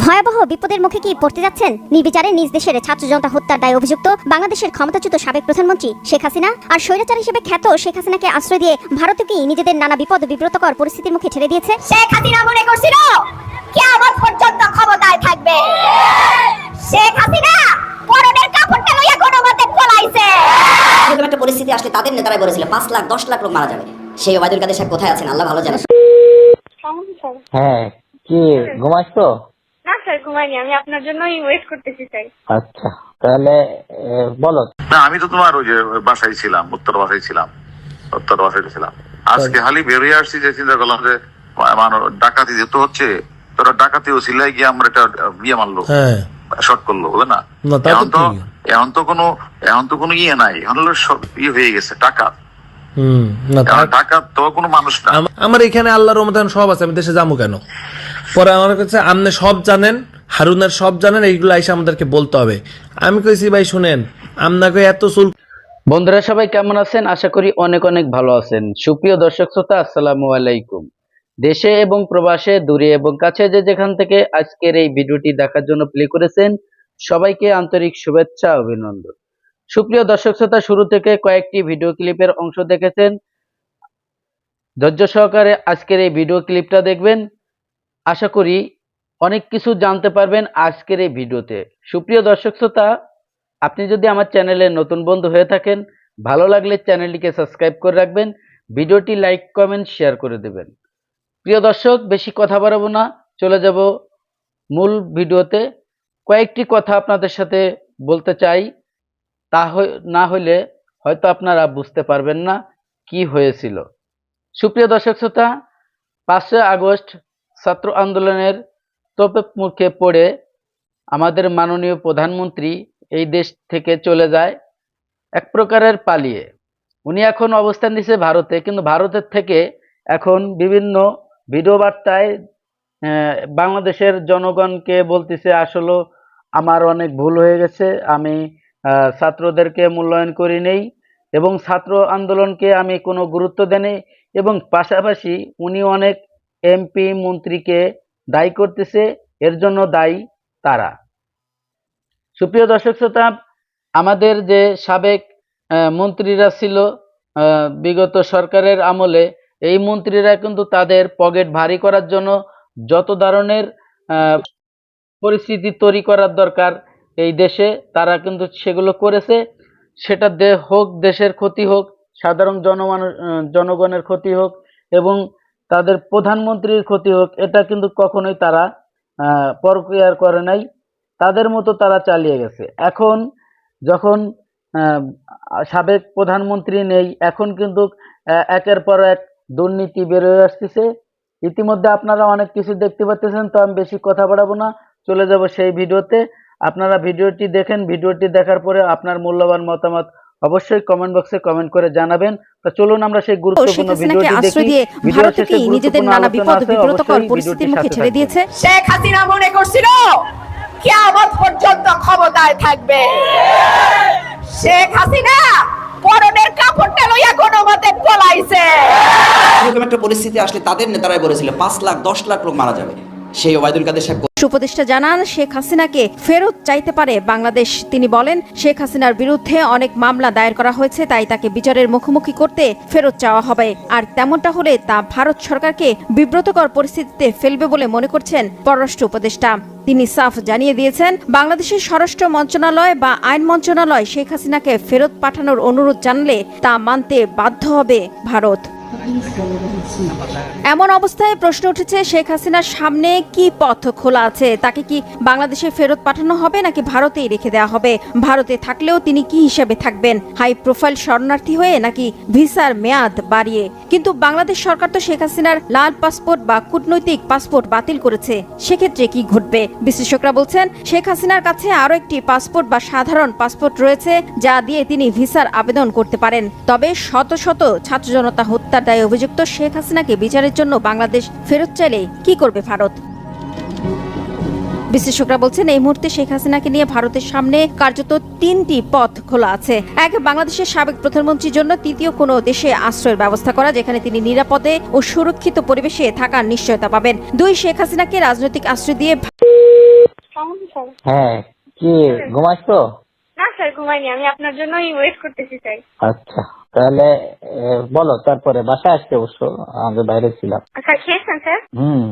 ভয়াবহ বিপদের মুখে কি পড়তে যাচ্ছেন? নির্বিচারে নিজ দেশের ছাত্র জনতা হত্যার দায়ে অভিযুক্ত বাংলাদেশের ক্ষমতাচ্যুত সাবেক প্রধানমন্ত্রী শেখ হাসিনা আর স্বৈরাচার হিসেবে খ্যাত শেখ হাসিনাকে আশ্রয় দিয়ে ভারতকেই নিজেদের নানা বিপদ বিব্রতকর পরিস্থিতির মুখে ঠেলে দিয়েছে? শেখ হাসিনা মনে করছিল কেয়ামত পর্যন্ত ক্ষমতায় থাকবে। শেখ হাসিনা পরনের কাপড়টা লইয়া গণমতে পলাইছে। এরকম একটা পরিস্থিতি আসলে তাদের নেতারাই বলেছিল পাঁচ লাখ দশ লাখ লোক মারা যাবে। সেই ওবায়দুল কাদের সাহেব কোথায় আছেন? আল্লাহ ভালো জানে হ্যাঁ কি ঘুমাইনি আমি আপনার জন্যই ওয়েট করতেছি স্যার আচ্ছা তাহলে বলো। না আমি তো তোমার ওই যে বাসায় ছিলাম উত্তর বাসায় ছিলাম উত্তর বাসায় ছিলাম। আজকে হালি বেরিয়ে আসছি যে চিন্তা করলাম যে মানুষ ডাকাতি যেহেতু হচ্ছে তোরা ডাকাতি ও সিলাই গিয়ে আমরা একটা বিয়ে মারলো হ্যাঁ। শর্ট করল বুঝলে না? না, তা তো এখন তো এখন তো কোনো এখন তো কোনো ইয়ে নাই এখন হলো সব ইয়ে হয়ে গেছে টাকা। হুম না কারণ তা- টাকা তো কোনো মানুষ না। আমার এখানে আল্লাহর রহমতান সব আছে আমি দেশে যাব কেন? পরে আমার কাছে আপনি সব জানেন হারুনের সব জানেন এইগুলো এসে আমাদেরকে বলতে হবে। আমি কইছি, ভাই, শুনেন আপনাকে এত চুল বন্ধুরা, সবাই কেমন আছেন? আশা করি অনেক অনেক ভালো আছেন। সুপ্রিয় দর্শক শ্রোতা, আসসালামু আলাইকুম। দেশে এবং প্রবাসে, দূরে এবং কাছে যে যেখান থেকে আজকের এই ভিডিওটি দেখার জন্য প্লে করেছেন, সবাইকে আন্তরিক শুভেচ্ছা, অভিনন্দন। সুপ্রিয় দর্শক শ্রোতা, শুরু থেকে কয়েকটি ভিডিও ক্লিপের অংশ দেখেছেন। ধৈর্য সহকারে আজকের এই ভিডিও ক্লিপটা দেখবেন। আশা করি অনেক কিছু জানতে পারবেন আজকের এই ভিডিওতে। সুপ্রিয় দর্শক শ্রোতা, আপনি যদি আমার চ্যানেলে নতুন বন্ধু হয়ে থাকেন, ভালো লাগলে চ্যানেলটিকে সাবস্ক্রাইব করে রাখবেন, ভিডিওটি লাইক, কমেন্ট, শেয়ার করে দেবেন। প্রিয় দর্শক, বেশি কথা বাড়াবো না, চলে যাব মূল ভিডিওতে। কয়েকটি কথা আপনাদের সাথে বলতে চাই, তা না হলে হয়তো আপনারা বুঝতে পারবেন না কি হয়েছিল। সুপ্রিয় দর্শক শ্রোতা, পাঁচই আগস্ট ছাত্র আন্দোলনের তোপে মুখে পড়ে আমাদের মাননীয় প্রধানমন্ত্রী এই দেশ থেকে চলে যায় এক প্রকারের পালিয়ে। উনি এখন অবস্থান নিছে ভারতে, কিন্তু ভারতের থেকে এখন বিভিন্ন ভিডিও বার্তায় বাংলাদেশের জনগণকে বলতেছে, আসলে আমার অনেক ভুল হয়ে গেছে, আমি ছাত্রদেরকে মূল্যায়ন করি নেই এবং ছাত্র আন্দোলনকে আমি কোনো গুরুত্ব দেনি এবং পাশাপাশি উনি অনেক এমপি, মন্ত্রীকে দায়ী করতেছে, এর জন্য দায়ী তারা। সুপ্রিয় দর্শক শ্রোতা, আমাদের যে সাবেক মন্ত্রীরা ছিল বিগত সরকারের আমলে, এই মন্ত্রীরা কিন্তু তাদের পকেট ভারী করার জন্য যত ধরনের পরিস্থিতি তৈরি করার দরকার এই দেশে, তারা কিন্তু সেগুলো করেছে। সেটা হোক, দেশের ক্ষতি হোক, সাধারণ জনমানুষ জনগণের ক্ষতি হোক এবং তাদের প্রধানমন্ত্রীর ক্ষতি হোক, এটা কিন্তু কখনোই তারা প্রক্রিয়ার করে নাই। তাদের মতো তারা চালিয়ে গেছে। এখন যখন সাবেক প্রধানমন্ত্রী নেই, এখন কিন্তু একের পর এক দুর্নীতি বেরোয় আসতেছে। ইতিমধ্যে আপনারা অনেক কিছু দেখতে পাচ্ছেন, তো আমি বেশি কথা বাড়াবো না। চলে যাব সেই ভিডিওতে। আপনারা ভিডিওটি দেখেন। ভিডিওটি দেখার পরে আপনার মূল্যবান মতামত অবশ্যই কমেন্ট বক্সে কমেন্ট করে জানাবেন। তো চলুন আমরা সেই গুরুত্বপূর্ণ ভিডিওটি আশ্রয় দেখি। শেষে নিজেদের নানা বিপদ বিব্রতকর পরিস্থিতির মুখে থাকুন। দিয়েছে। শেখ হাসিনা মনে করছিল কেয়ামত পর্যন্ত ক্ষমতায় থাকবে। শেখ হাসিনা পরনের কাপড়টা লইয়া গণমতে পলাইছে। এরকম একটা পরিস্থিতি আসলে তাদের নেতারাই বলেছিল পাঁচ লাখ দশ লাখ লোক মারা যাবে। সেই ওবায়দুল কাদের সাহেব উপদেষ্টা জানান, শেখ হাসিনাকে ফেরত চাইতে পারে বাংলাদেশ। তিনি বলেন, শেখ হাসিনার বিরুদ্ধে অনেক মামলা দায়ের করা হয়েছে, তাই তাকে বিচারের মুখোমুখি করতে ফেরত চাওয়া হবে। আর তেমনটা হলে তা ভারত সরকারকে বিব্রতকর পরিস্থিতিতে ফেলবে বলে মনে করছেন পররাষ্ট্র উপদেষ্টা। তিনি সাফ জানিয়ে দিয়েছেন, বাংলাদেশের স্বরাষ্ট্র মন্ত্রণালয় বা আইন মন্ত্রণালয় শেখ হাসিনাকে ফেরত পাঠানোর অনুরোধ জানলে তা মানতে বাধ্য হবে ভারত। এমন অবস্থায় প্রশ্ন উঠেছে, শেখ হাসিনার সামনে কি পথ খোলা আছে? তাকে কি বাংলাদেশে ফেরত পাঠানো হবে নাকি ভারতেই রেখে দেওয়া হবে? ভারতে থাকলেও তিনি কি হিসেবে থাকবেন? হাই প্রোফাইল শরণার্থী হয়ে নাকি ভিসার মেয়াদ বাড়িয়ে? কিন্তু বাংলাদেশ সরকার তো শেখ হাসিনার লাল পাসপোর্ট বা কূটনৈতিক পাসপোর্ট বাতিল করেছে। সেক্ষেত্রে কি ঘটবে? বিশেষজ্ঞরা বলছেন, শেখ হাসিনার কাছে আরও একটি পাসপোর্ট বা সাধারণ পাসপোর্ট রয়েছে, যা দিয়ে তিনি ভিসার আবেদন করতে পারেন। তবে শত শত ছাত্র জনতা হত্যার দায়ে অভিযুক্ত শেখ হাসিনাকে বিচারের জন্য বাংলাদেশ ফেরত চাইলে কি করবে ভারত? বিশ্লেষকরা বলছেন, এই মুহূর্তে শেখ হাসিনাকে নিয়ে ভারতের সামনে কার্যত তিনটি পথ খোলা আছে। এক, বাংলাদেশের সাবেক প্রধানমন্ত্রীর জন্য, তৃতীয় কোনো দেশে আশ্রয়ের ব্যবস্থা করা, যেখানে তিনি নিরাপদে ও সুরক্ষিত পরিবেশে থাকার নিশ্চয়তা পাবেন। দুই, শেখ হাসিনাকে রাজনৈতিক আশ্রয় দিয়ে হ্যাঁ কি ঘুমাইছো না স্যার ঘুমাইনি আমি আপনার জন্যই ওয়েট করতেছি স্যার। আচ্ছা তাহলে বলো তারপরে বাসায় আসতে অবশ্য আমি বাইরে ছিলাম। স্যার খেয়েছেন স্যার? হুম।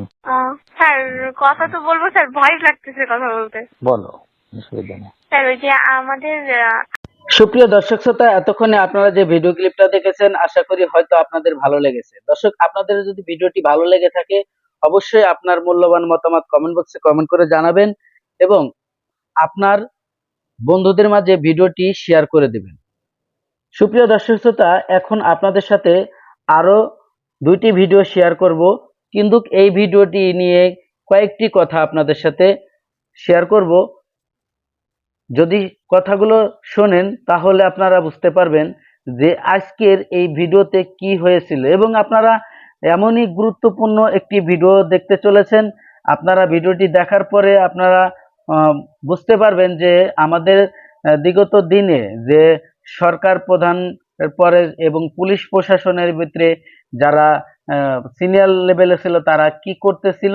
স্যার কথা তো বলব স্যার ভয় লাগতেছে কথা বলতে। বলো অসুবিধা নেই। স্যার ওই যে আমাদের সুপ্রিয় দর্শক শ্রোতা এতক্ষণে আপনারা যে ভিডিও ক্লিপটা দেখেছেন আশা করি হয়তো আপনাদের ভালো লেগেছে। দর্শক আপনাদের যদি ভিডিওটি ভালো লেগে থাকে অবশ্যই আপনার মূল্যবান মতামত কমেন্ট বক্সে কমেন্ট করে জানাবেন এবং আপনার বন্ধুদের মাঝে ভিডিওটি শেয়ার করে দেবেন। সুপ্রিয় দর্শক শ্রোতা, এখন আপনাদের সাথে আরও দুইটি ভিডিও শেয়ার করব। কিন্তু এই ভিডিওটি নিয়ে কয়েকটি কথা আপনাদের সাথে শেয়ার করব। যদি কথাগুলো শোনেন, তাহলে আপনারা বুঝতে পারবেন যে আজকের এই ভিডিওতে কি হয়েছিল এবং আপনারা এমনই গুরুত্বপূর্ণ একটি ভিডিও দেখতে চলেছেন। আপনারা ভিডিওটি দেখার পরে আপনারা বুঝতে পারবেন যে আমাদের বিগত দিনে যে সরকার প্রধান পরে এবং পুলিশ প্রশাসনের ভিতরে যারা সিনিয়র লেভেলে ছিল তারা কি করতেছিল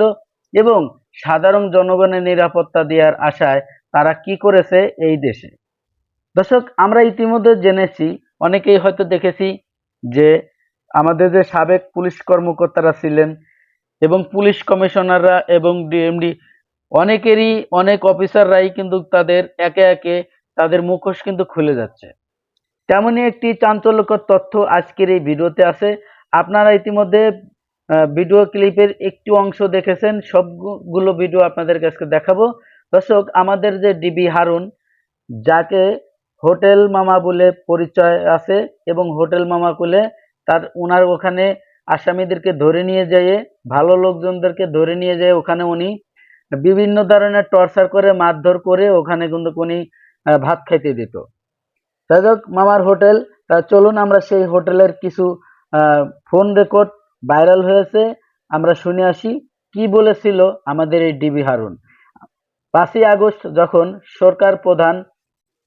এবং সাধারণ জনগণের নিরাপত্তা দেওয়ার আশায় তারা কি করেছে এই দেশে। দর্শক, আমরা ইতিমধ্যে জেনেছি, অনেকেই হয়তো দেখেছি যে আমাদের যে সাবেক পুলিশ কর্মকর্তারা ছিলেন এবং পুলিশ কমিশনাররা এবং ডিএমডি অনেকেরই, অনেক অফিসাররাই কিন্তু তাদের, একে একে তাদের মুখোশ কিন্তু খুলে যাচ্ছে। তেমনই একটি চাঞ্চল্যকর তথ্য আজকের এই ভিডিওতে আছে। আপনারা ইতিমধ্যে ভিডিও ক্লিপের একটি অংশ দেখেছেন। সবগুলো ভিডিও আপনাদের কাছে দেখাবো। দর্শক, আমাদের যে ডিবি হারুন, যাকে হোটেল মামা বলে পরিচয় আছে এবং হোটেল মামা বলে তার ওনার ওখানে আসামিদেরকে ধরে নিয়ে যেয়ে, ভালো লোকজনদেরকে ধরে নিয়ে যেয়ে ওখানে উনি বিভিন্ন ধরনের টর্চার করে মারধর করে ওখানে কিন্তু আহ, ভাত খাইতে দিত। যাই হোক মামার হোটেল তা চলুন আমরা সেই হোটেলের কিছু ফোন রেকর্ড ভাইরাল হয়েছে আমরা শুনে আসি। কি বলেছিল আমাদের এই ডিবি হারুন? পাঁচই আগস্ট যখন সরকার প্রধান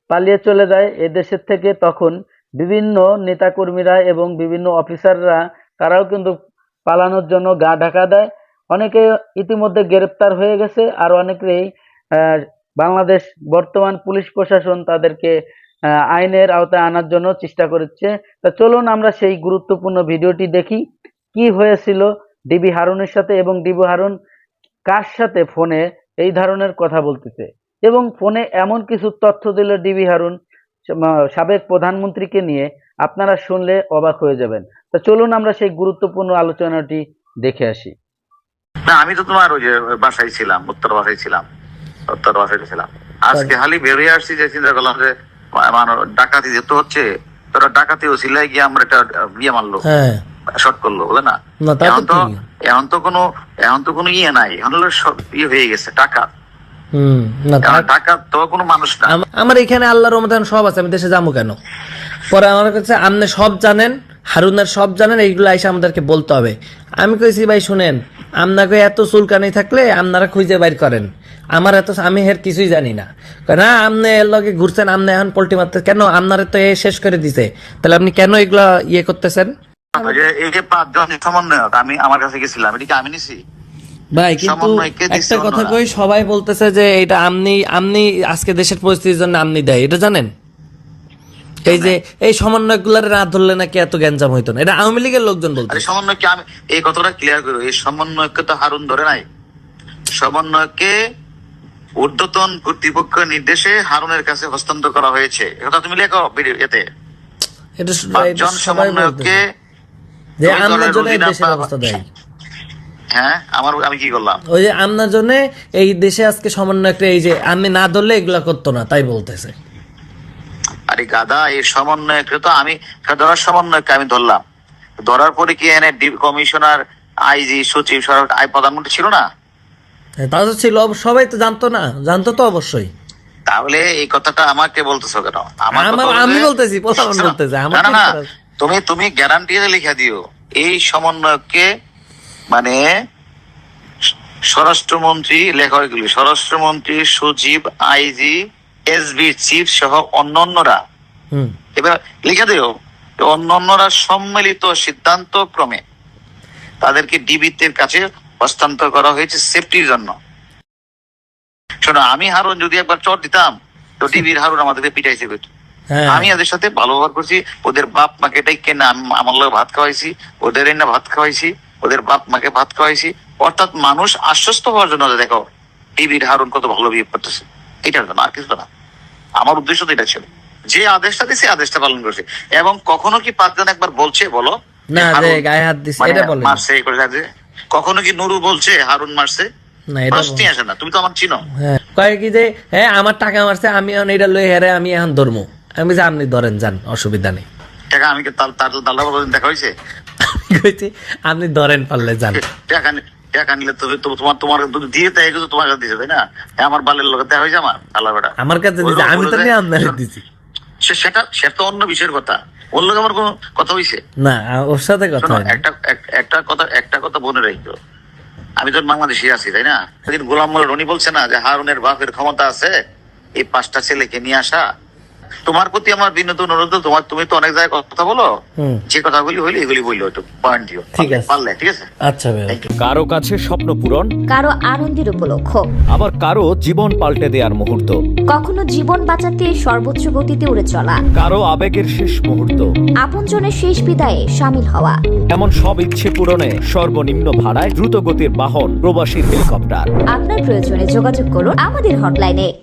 পালিয়ে চলে যায় এদেশের থেকে তখন বিভিন্ন নেতাকর্মীরা এবং বিভিন্ন অফিসাররা তারাও কিন্তু পালানোর জন্য গা ঢাকা দেয়। অনেকে ইতিমধ্যে গ্রেপ্তার হয়ে গেছে, আর অনেকেই বাংলাদেশ বর্তমান পুলিশ প্রশাসন তাদেরকে আইনের আওতায় আনার জন্য চেষ্টা করছে। তা চলুন আমরা সেই গুরুত্বপূর্ণ ভিডিওটি দেখি। কি হয়েছিল ডিবি হারুনের সাথে এবং ডিবি হারুন কার সাথে ফোনে এই ধরনের কথা বলতেছে? এবং ফোনে এমন কিছু তথ্য দিল ডিবি হারুন সাবেক প্রধানমন্ত্রীকে নিয়ে। আপনারা শুনলে অবাক হয়ে যাবেন। তো চলুন আমরা সেই গুরুত্বপূর্ণ আলোচনাটি দেখে আসি। না আমি তো তোমার ওই যে বাসায় ছিলাম উত্তর বাসায় ছিলাম উত্তর বাসায় ছিলাম। আজকে হালি বেরিয়ে আসছি যে চিন্তা করলাম যে মানে ডাকাতি যেহেতু হচ্ছে তোরা ডাকাতি ও সিলাই গিয়ে আমরা একটা বিয়ে মারলো হ্যাঁ। শর্ট করল বলে না? এখন তো এখন তো কোনো এখন তো কোনো ইয়ে নাই এখন সব ইয়ে হয়ে গেছে টাকা। আমার এখানে আল্লাহর রহমতে সব আছে আমি দেশে যাব কেন? পরে আমার কাছে আপনি সব জানেন হারুনের সব জানেন এইগুলো এসে আমাদেরকে বলতে হবে। আমি কইছি ভাই শুনেন আপনাকে এত চুলকানি থাকলে আপনারা খুঁজে বাইর করেন। আমার এত আমি এর কিছুই জানি না। না আপনি এর লগে ঘুরছেন আপনি এখন পোল্টি মারতে কেন? আপনার তো এ শেষ করে দিছে। তাহলে আপনি কেন এগুলা ইয়ে করতেছেন? এই যে পাঁচজন সমন্বয়ক আমি আমার কাছে গেছিলাম এটা কি আমি নিছি। ভাই কিন্তু একটা কথা কই সবাই বলতেছে যে এটা আমনি আমনি আজকে দেশের পরিস্থিতির জন্য আমনি দেয় এটা জানেন? এই যে এই না ধরলে নাকি এত গ্যাঞ্জাম হইতো না? এটা আওয়ামী লীগের লোকজন বলতে। আরে সমন্বয়কে আমি এই কথাটা ক্লিয়ার করো। এই সমন্বয়কে তো হারুন ধরে নাই। সমন্বয়কে ঊর্ধ্বতন কর্তৃপক্ষের নির্দেশে হারুনের কাছে হস্তান্তর করা হয়েছে। এটা তুমি লেখো ভিডিও এতে এটা স- এটা পাঁচজন সবাই সমন্বয়ককে যে ওই জন্য দেশের অবস্থা দেয়। হ্যাঁ আমার আমি কি করলাম? ওই যে আমনার জন্য এই দেশে আজকে সমন্বয় একটা এই যে আমি না ধরলে এগুলা করতো না তাই বলতেছে। আরে গাদা এই সমন্বয়কে তো আমি ধরার সমন্বয়কে আমি ধরলাম। ধরার পরে কি এনে কমিশনার আইজি সচিব সরকার আই প্রধানমন্ত্রী ছিল না? তা তো ছিল সবাই তো জানতো না জানতো তো অবশ্যই। তাহলে এই কথাটা আমাকে বলতেছো কেন? আমার- আমি বলতেছি, প্রধান না না? তুমি তুমি গ্যারান্টি লিখে দিও এই সমন্বয়ককে মানে স্বরাষ্ট্রমন্ত্রী লেখা স্বরাষ্ট্রমন্ত্রী সচিব আইজি এসবি চিফ সহ অন্যান্যরা এবার লিখে দিও অন্য অন্যরা সম্মিলিত সিদ্ধান্ত ক্রমে তাদেরকে ডিবিতের কাছে হস্তান্তর করা হয়েছে সেফটির জন্য। শোনো আমি হারুন যদি একবার চট দিতাম তো টিভির হারুন আমাদেরকে পিটাইছে কইতো। হ্যাঁ। আমি ওদের সাথে ভালো ব্যবহার করছি ওদের বাপ মাকে এটাই কেনা আমি আমার লোক ভাত খাওয়াইছি ওদের এনে ভাত খাওয়াইছি ওদের বাপ মাকে ভাত খাওয়াইছি। অর্থাৎ মানুষ আশ্বস্ত হওয়ার জন্য দেখো টিভির হারুন কত ভালো বিহেভ করতেছে এটার জন্য আর কিছু না। আমার উদ্দেশ্য তো এটা ছিল। যে আদেশটা দিছে আদেশটা পালন করছে। এবং কখনো কি পাঁচজন একবার বলছে বলো? না যে হারুন গায়ে হাত দিছে মানে এটা বলেন। মারছে এই করে যে কখনো কি নুরু বলছে হারুন মারছে? না এটা প্রশ্নই আসে না তুমি তো আমার চিনো। হ্যাঁ কয় কি যে হ্যাঁ আমার টাকা মারছে আমি এখন এটা লই হেরে আমি এখন ধরমু। আমি বলছি, আপনি ধরেন যান অসুবিধা নেই। টাকা আমি কি তার তার দেখা হয়েছে? কইছি আপনি ধরেন পারলে যান। টাকা টাকা নিলে তো তোমার তোমার দিয়ে তাই তোমার কাছে দিছে তাই না? আমার বালের লোক দেখা হয়েছে আমার বেটা আমার কাছে দিছে আমি তো নিয়ে আপনারে দিছি। সেটা সেটা তো অন্য বিষয়ের কথা। অন্য লোক আমার কোনো কথা হইছে? না ওর সাথে কথা একটা একটা কথা একটা কথা বলে রাখো আমি তো বাংলাদেশে আছি তাই না? সেদিন গোলাম মোল্লা রনি বলছে না যে হারুনের বাপের ক্ষমতা আছে এই পাঁচটা ছেলেকে নিয়ে আসা। তোমার প্রতি আমার বিনোদন অনুরোধ তোমার তুমি তো অনেক জায়গায় কথা বলো। যে কথাগুলি হইলে এগুলি বলল একটু পয়েন্ট দিও। ঠিক আছে। পারলে ঠিক আছে? আচ্ছা. কারও কাছে স্বপ্ন পূরণ কারও আনন্দের উপলক্ষ। আবার কারও জীবন পাল্টে দেওয়ার মুহূর্ত। কখনো জীবন বাঁচাতে সর্বোচ্চ গতিতে উড়ে চলা। কারও আবেগের শেষ মুহূর্ত। আপনজনের শেষ বিদায়ে সামিল হওয়া। এমন সব ইচ্ছে পূরণে সর্বনিম্ন ভাড়ায় দ্রুত গতির বাহন প্রবাসী হেলিকপ্টার। আপনার প্রয়োজনে যোগাযোগ করুন আমাদের হটলাইনে।